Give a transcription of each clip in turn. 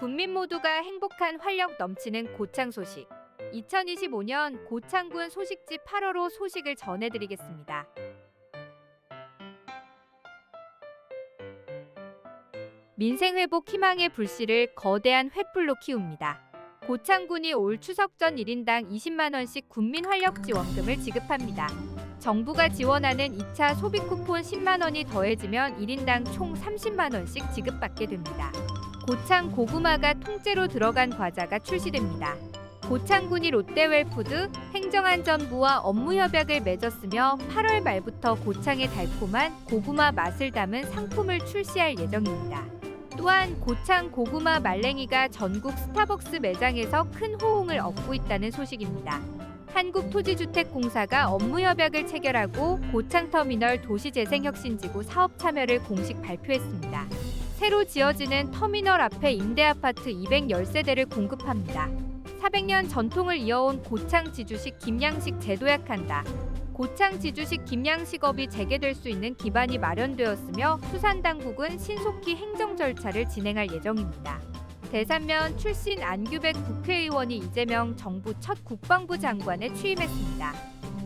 국민 모두가 행복한 활력 넘치는 고창 소식. 2025년 고창군 소식지 8호로 소식을 전해드리겠습니다. 민생 회복 희망의 불씨를 거대한 횃불로 키웁니다. 고창군이 올 추석 전 1인당 20만 원씩 국민 활력 지원금을 지급합니다. 정부가 지원하는 2차 소비 쿠폰 10만 원이 더해지면 1인당 총 30만 원씩 지급받게 됩니다. 고창 고구마가 통째로 들어간 과자가 출시됩니다. 고창군이 롯데웰푸드 행정안전부와 업무 협약을 맺었으며 8월 말부터 고창의 달콤한 고구마 맛을 담은 상품을 출시할 예정입니다. 또한 고창 고구마 말랭이가 전국 스타벅스 매장에서 큰 호응을 얻고 있다는 소식입니다. 한국토지주택공사가 업무 협약을 체결하고 고창터미널 도시재생혁신지구 사업 참여를 공식 발표했습니다. 새로 지어지는 터미널 앞에 임대아파트 210세대를 공급합니다. 400년 전통을 이어온 고창 지주식 김양식 재도약한다. 고창 지주식 김양식업이 재개될 수 있는 기반이 마련되었으며 수산 당국은 신속히 행정 절차를 진행할 예정입니다. 대산면 출신 안규백 국회의원이 이재명 정부 첫 국방부 장관에 취임했습니다.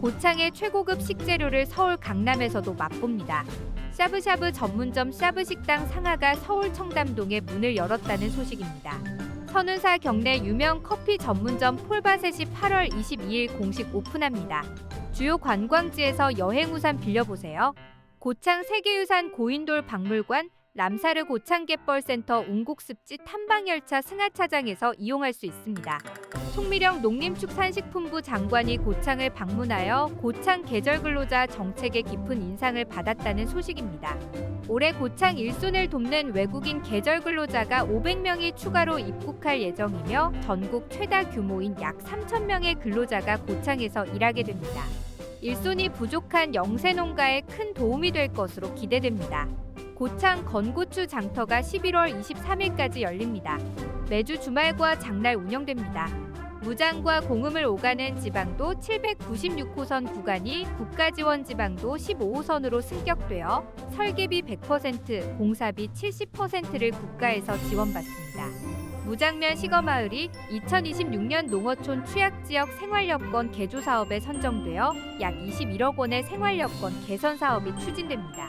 고창의 최고급 식재료를 서울 강남에서도 맛봅니다. 샤브샤브 전문점 샤브식당 상하가 서울 청담동에 문을 열었다는 소식입니다. 선운사 경내 유명 커피 전문점 폴바셋이 8월 22일 공식 오픈합니다. 주요 관광지에서 여행 우산 빌려보세요. 고창 세계유산 고인돌 박물관, 람사르 고창갯벌센터 웅국습지 탐방열차 승하차장에서 이용할 수 있습니다. 송미령 농림축산식품부 장관이 고창을 방문하여 고창 계절 근로자 정책에 깊은 인상을 받았다는 소식입니다. 올해 고창 일손을 돕는 외국인 계절 근로자가 500명이 추가로 입국할 예정이며 전국 최다 규모인 약 3천 명의 근로자가 고창에서 일하게 됩니다. 일손이 부족한 영세 농가에 큰 도움이 될 것으로 기대됩니다. 고창 건고추 장터가 11월 23일까지 열립니다. 매주 주말과 장날 운영됩니다. 무장과 공음을 오가는 지방도 796호선 구간이 국가지원 지방도 15호선으로 승격되어 설계비 100%, 공사비 70%를 국가에서 지원받습니다. 무장면 시거마을이 2026년 농어촌 취약지역 생활여건 개조 사업에 선정되어 약 21억 원의 생활여건 개선 사업이 추진됩니다.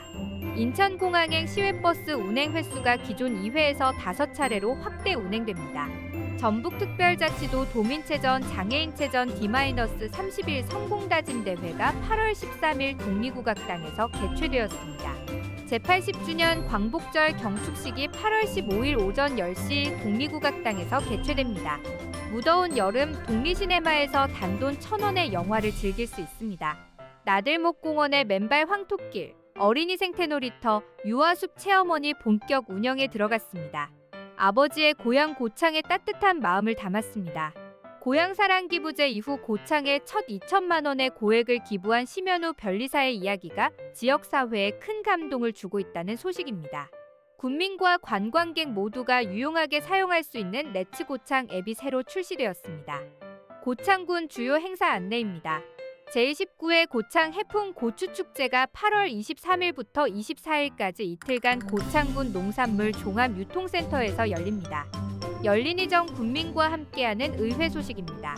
인천공항행 시외버스 운행 횟수가 기존 2회에서 5차례로 확대 운행됩니다. 전북특별자치도 도민체전 장애인체전 D-30일 성공다짐대회가 8월 13일 독리국악당에서 개최되었습니다. 제80주년 광복절 경축식이 8월 15일 오전 10시 독리국악당에서 개최됩니다. 무더운 여름 독리시네마에서 단돈 1,000원의 영화를 즐길 수 있습니다. 나들목공원의 맨발 황토길, 어린이 생태놀이터, 유아숲 체험원이 본격 운영에 들어갔습니다. 아버지의 고향 고창의 따뜻한 마음을 담았습니다. 고향사랑 기부제 이후 고창에 첫 2천만 원의 고액을 기부한 심현우 변리사의 이야기가 지역사회에 큰 감동을 주고 있다는 소식입니다. 군민과 관광객 모두가 유용하게 사용할 수 있는 레츠 고창 앱이 새로 출시되었습니다. 고창군 주요 행사 안내입니다. 제29회 고창 해풍 고추축제가 8월 23일부터 24일까지 이틀간 고창군 농산물 종합유통센터에서 열립니다. 열린이정 군민과 함께하는 의회 소식입니다.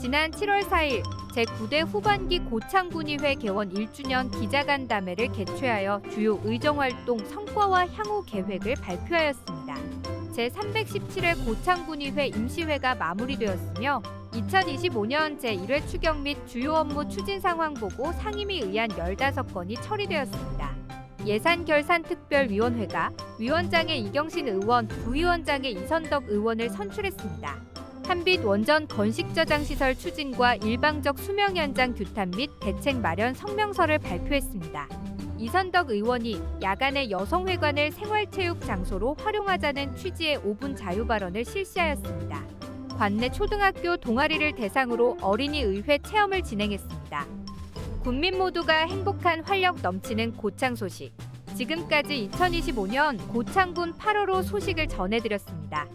지난 7월 4일 제9대 후반기 고창군의회 개원 1주년 기자간담회를 개최하여 주요 의정활동 성과와 향후 계획을 발표하였습니다. 제317회 고창군의회 임시회가 마무리되었으며 2025년 제1회 추경 및 주요 업무 추진 상황 보고 상임위 의안 15건이 처리되었습니다. 예산결산특별위원회가 위원장의 이경신 의원, 부위원장의 이선덕 의원을 선출했습니다. 한빛 원전 건식 저장 시설 추진과 일방적 수명 연장 규탄 및 대책 마련 성명서를 발표했습니다. 이선덕 의원이 야간에 여성회관을 생활체육 장소로 활용하자는 취지의 5분 자유 발언을 실시하였습니다. 관내 초등학교 동아리를 대상으로 어린이 의회 체험을 진행했습니다. 국민 모두가 행복한 활력 넘치는 고창 소식. 지금까지 2025년 고창군 8호로 소식을 전해드렸습니다.